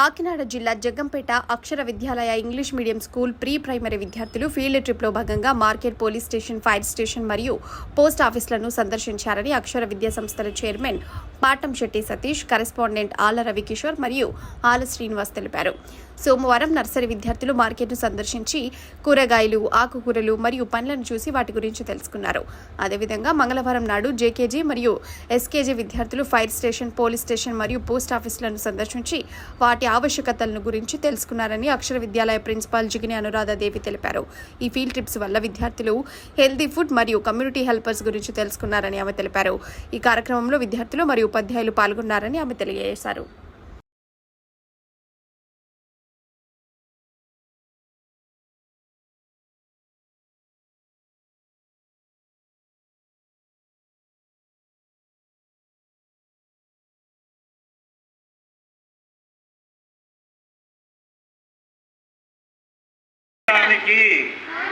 కాకినాడ జిల్లా Jaggampeta Akshara Vidyalaya English medium school pre primary విద్యార్థులు field ట్రిప్లో భాగంగా market police station fire station మరియు పోస్ట్ ఆఫీసులను సందర్శించారని అక్షర విద్యా సంస్థల చైర్మన్ పాటం శెట్టి సతీష్ కరెస్పాండెంట్ ఆల రవికిషోర్ మరియు ఆల శ్రీనివాస్ తెలిపారు. సోమవారం నర్సరీ విద్యార్థులు మార్కెట్ను సందర్శించి కూరగాయలు ఆకుకూరలు మరియు పండ్లను చూసి వాటి గురించి తెలుసుకున్నారు. అదేవిధంగా మంగళవారం నాడు జేకేజీ మరియు ఎస్కేజీ విద్యార్థులు ఫైర్ స్టేషన్ పోలీస్ స్టేషన్ మరియు పోస్ట్ ఆఫీసులను సందర్శించి వాటి ఆవశ్యకతలను గురించి తెలుసుకున్నారని అక్షర విద్యాలయ ప్రిన్సిపాల్ జిగిని అనురాధ దేవి తెలిపారు. ఈ ఫీల్డ్ ట్రిప్స్ వల్ల విద్యార్థులు హెల్తీ ఫుడ్ మరియు కమ్యూనిటీ హెల్పర్స్ గురించి తెలుసుకున్నారని ఆమె తెలిపారు. ఈ కార్యక్రమంలో విద్యార్థులు మరియు ఉపాధ్యాయులు పాల్గొన్నారని ఆమె తెలియజేశారు.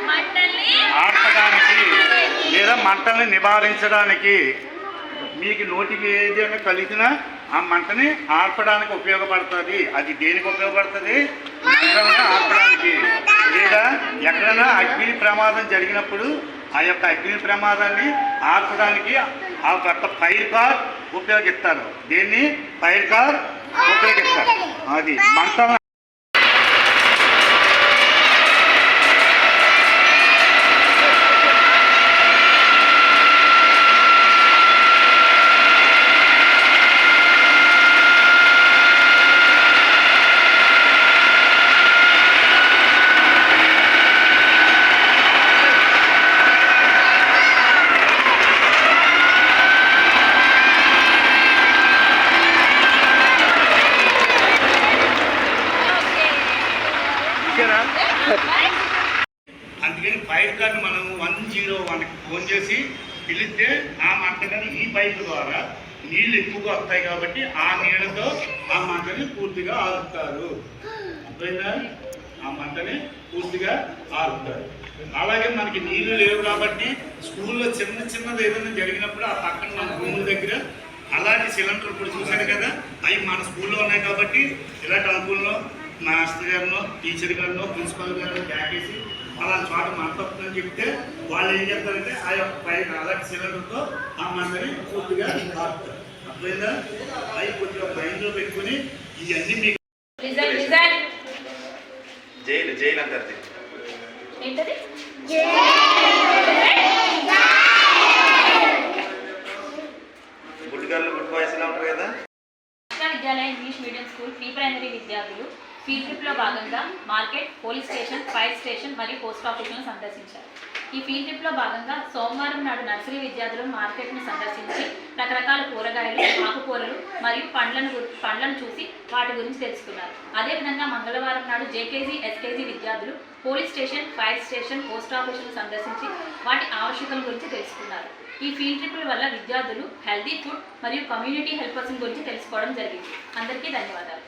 మంటల్ని ఆర్పడానికి లేదా మంటల్ని నివారించడానికి మీకు నోటికి ఏదైనా కలిగినా ఆ మంటని ఆర్పడానికి ఉపయోగపడుతుంది. అది దేనికి ఉపయోగపడుతుంది? మంటలను ఆర్పడానికి. లేదా ఎక్కడైనా అగ్ని ప్రమాదం జరిగినప్పుడు ఆ యొక్క అగ్ని ప్రమాదాన్ని ఆర్పడానికి ఆ కొత్త ఫైర్ కార్ ఉపయోగిస్తారు. దీన్ని? ఫైర్ కార్ ఉపయోగిస్తారు. అది మంటలను అందుకని ఫైర్ కార్డు మనం వన్ జీరో వన్కి ఫోన్ చేసి పిలిస్తే ఆ మంటని ఈ పైపు ద్వారా నీళ్ళు ఎక్కువగా వస్తాయి కాబట్టి ఆ నీళ్ళతో ఆ మంటని పూర్తిగా ఆరుతారు అర్థమైందా? ఆ మంటని పూర్తిగా ఆరుతారు అలాగే మనకి నీళ్ళు లేవు కాబట్టి స్కూల్లో చిన్న చిన్నది ఏదైనా జరిగినప్పుడు ఆ పక్కన మన భూముల దగ్గర అలాంటి సిలిండర్ ఇప్పుడు చూశాను కదా? అవి మన స్కూల్లో ఉన్నాయి కాబట్టి ఇలాంటి అనుకూలంలో మాస్టర్ గారినో టీచర్ గారినో ప్రిన్సిపల్ గారినో బ్యాగేసి అలాంటి చోట మంట వస్తుందని చెప్తే వాళ్ళు ఏం చేస్తారంటే ఆ యొక్క పైన అలాంటి సిలిండర్తో ఆ మంటని పూర్తిగా అర్థమైందా? అవి కొద్దిగా మైండ్లో పెట్టుకుని ఇవన్నీ మీకు జైలు జైలు అంటారు. ఏంటది? గుడ్ గర్ల్ గుడ్ బాయ్స్ ఉంటారు కదా? Vidyalaya English medium school pre primary విద్యార్థులు ఫీల్డ్ ట్రిప్లో భాగంగా market police station fire station మరియు పోస్ట్ ఆఫీసులను సందర్శించారు. ఈ ఫీల్డ్ ట్రిప్లో భాగంగా సోమవారం నాడు నర్సరీ విద్యార్థులు మార్కెట్ను సందర్శించి రకరకాల కూరగాయలు ఆకుకూరలు మరియు పండ్లను పండ్లను చూసి వాటి గురించి తెలుసుకున్నారు. అదేవిధంగా మంగళవారం నాడు జేకేజీ ఎస్కేజీ విద్యార్థులు police station fire station post ఆఫీసులను సందర్శించి వాటి ఆవశ్యకతల గురించి తెలుసుకున్నారు. ఈ ఫీల్డ్ ట్రిప్ల వల్ల విద్యార్థులు హెల్తీ ఫుడ్ మరియు కమ్యూనిటీ హెల్పర్స్ గురించి తెలుసుకోవడం జరిగింది. అందరికీ ధన్యవాదాలు.